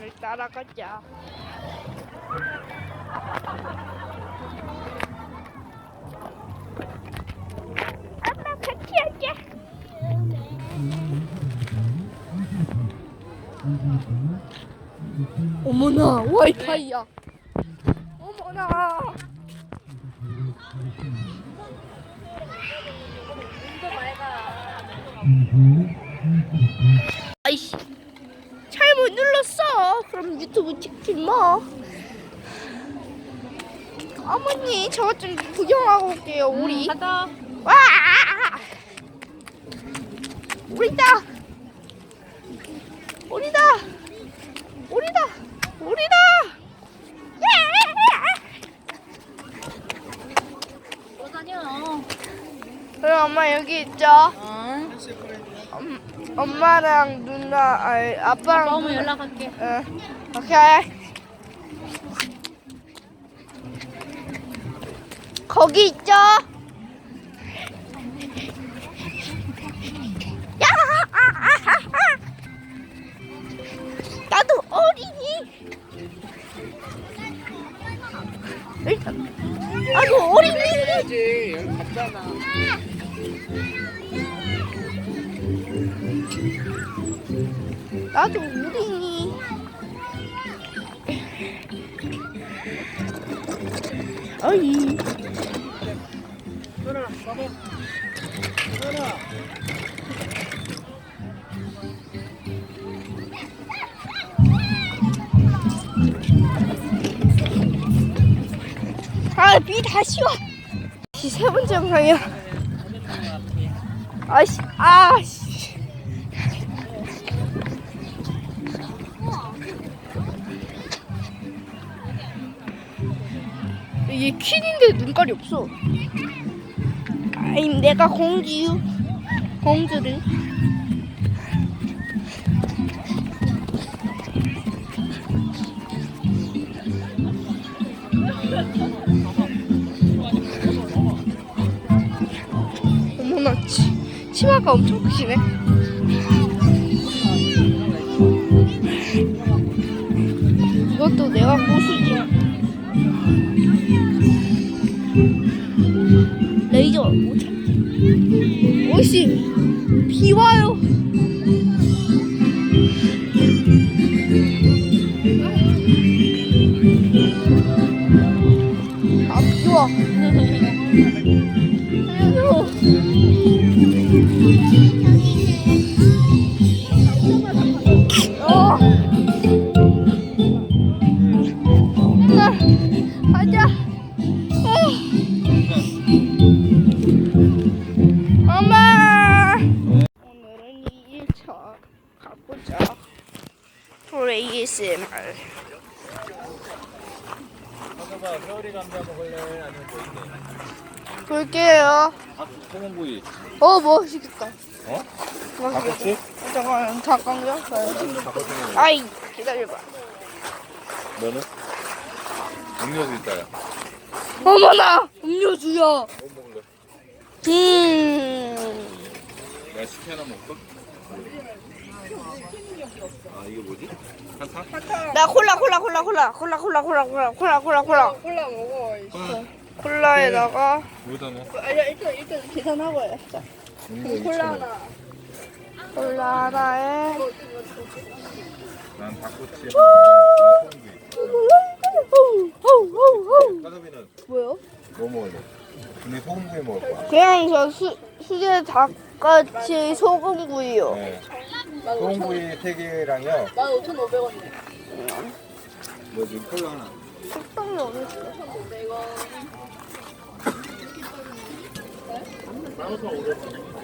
엄마를 따라가자. 엄마 같이 하자. 어머나 와이파이야. 어머나. 아이씨. 그럼 유튜브 찍지 뭐. 어머니, 저것 좀 구경하고 올게요. 우리. 가자. 와! 우리다. 우리다. 우리다. 우리다. 예! 또 다녀. 그럼 엄마 여기 있죠. 어. 엄, 엄마랑 누나, 아니, 아빠랑 아빠 오면. 연락할게. 응. 오케이. 거기 있죠? 야! 나도 어린이. 일단 나도 어린이. 해야지 여기 갔잖아 나도 어린이. 어이. 현아 봐봐 현아 아, 비 다시 와. 이세 번째 영상이야. 아씨, 아씨. 이게 퀸인데 눈깔이 없어. 아임 내가 공주, 공주를. 어머나 치, 치마가 엄청 크시네. 이것도 내가 고수지. 못 참지. 오이씨 비 와요. 아 비 와. 살려줘. 프로 ASMR. 봐봐 겨울이 감자 먹을래 아니면 뭐 있네 볼게요. 아 소금구이 어, 멋있겠다. 어? 맛있겠다. 바꿨지? 잠깐만, 잠깐요. 바꿨지 아이, 기다려봐. 너는? 음료수 있다야 어머나! 음료수야. 뭐 먹을래? 음. 내가 식혜 하나 먹을까? 아 이거 뭐지? 한타? 나 콜라, 콜라, 콜라, 콜라, 콜라, 콜라, 콜라, 콜라, 콜라, 콜라, 콜라. 콜라 먹어. 아, 콜라에다가 뭐다 뭐? 일단 일단 계산하고 해. 자, 콜라 2,000원. 하나. 콜라 하나에 난 닭꼬치 나 소금구이 까다비는 뭐요? 뭐 먹을래? 근데 소금구이 먹을 거야 그냥 저 수, 수제 닭같이 소금구이요. 네. 소금구이 3개랑요 15,500원이네. 뭐지 콜라 하나 식당이 어딨어? 1,500원.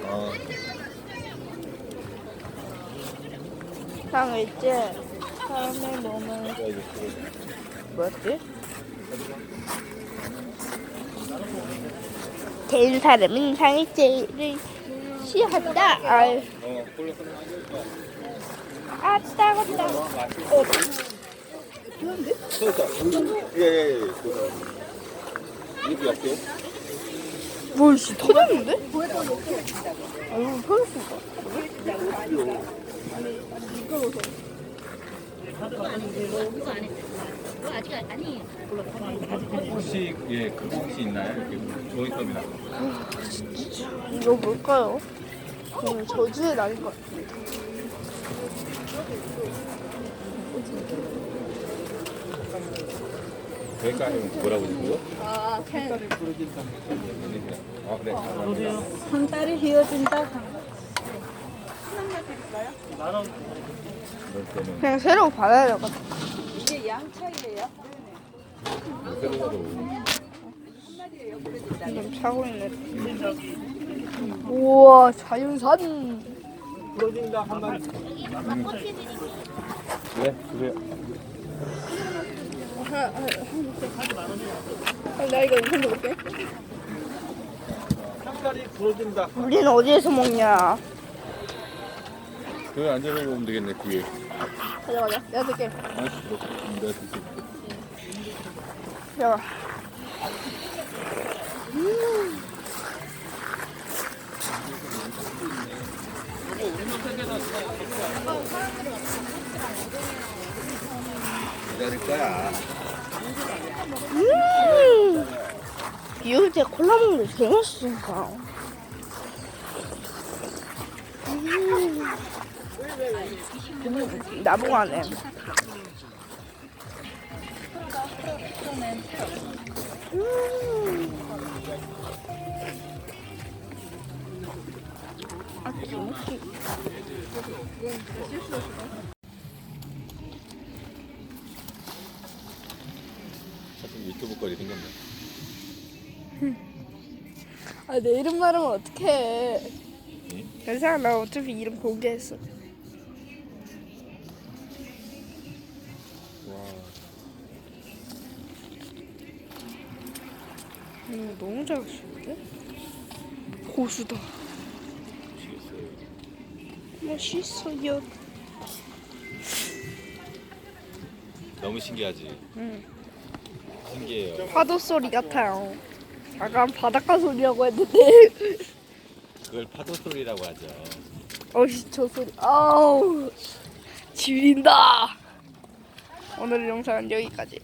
어 그냥 이제 사람의 몸을 야 이거 그거 뭐였지? 개인 사람은 상일제를 시한다. 아유, 어 콜라 하나 아 따갑다. 어 예예예 이렇게 할게요 뭘 씨 터졌는데? 아유 터졌을까? 혹시 예 그거 혹시 있나요? 이렇게 종이컵이나 이거 뭘까요? 오늘 저주의 날인 것 같아요. 그러니까 뭐라고 그러고? 아, 캔. 아 그래. 감사합니다. 상다리 휘어진다. 그럴 때는 그냥 새로 받아야 되거든. 이게 가도 지금 차고 있네. 우와, 자연산. 부러진다 한 마리. 네 그래요. 아, 나 이거 영상 볼게. 상다리 부러진다. 우리는 어디에서 먹냐? 그 앉아서 먹으면 되겠네 뒤에. 가자, 가자. 내가 들게. 아 내가 드릴게. 야. 음. 비올 때 콜라 먹는 게 제일 맛있으니까. 음. 나보고 안 해. 음. 아, 김치. 자꾸 유튜브 거리 생겼네. 아, 내 이름 말하면 어떡해. 괜찮아, 나 어차피 이름 공개했어. 음, 너무 잘하시는데? 고수다. 미치겠어요. 멋있어요. 너무 신기하지. 응. 신기해요. 파도 소리 같아요. 아까 바닷가 소리라고 했는데, 그걸 파도 소리라고 하죠. 어이 저 소리, 아우 지린다. 오늘 영상은 여기까지.